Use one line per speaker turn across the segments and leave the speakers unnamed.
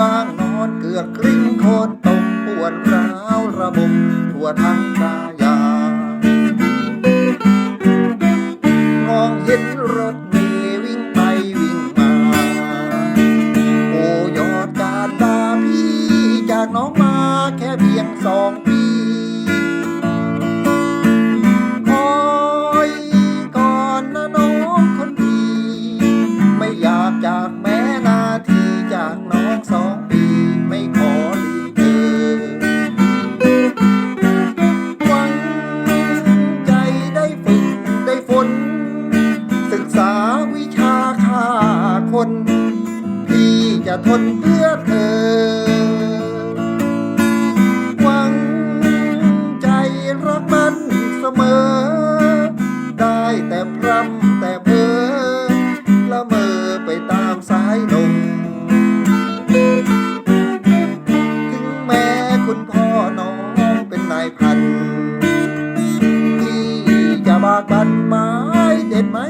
บางนอนเกือกกลิ้งโคตรตกปวดร้าวระบบทั่วทั้งกายามองเห็นรถมีวิ่งไปวิ่งมา โอยอดการตาพี่จากน้องมาแค่ น พี่จะทนเพื่อเธอ หวังใจรักมันเสมอ ได้แต่พรำแต่เพ้อละเมอไปตามสายลมถึงแม้คุณพ่อน้องเป็นนายพันพี่จะบากันไม้เด็ดไม้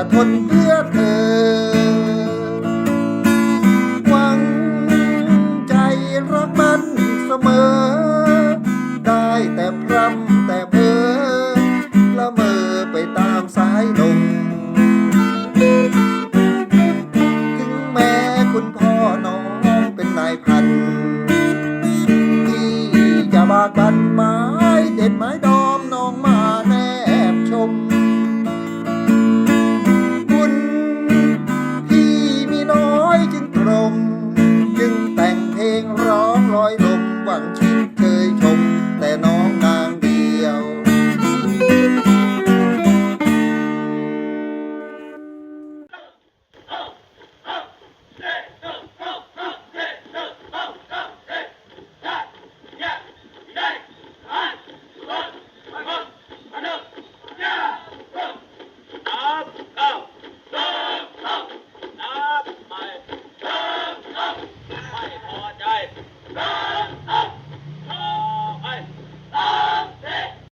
จะทนเพื่อเธอ หวังใจรักมันเสมอ ได้แต่พรำแต่เพ้อละเมอไปตามสายลมถึงแม้คุณพ่อน้องเป็นนายพัน ที่จะบากบันไม้เด็ดไม้ด long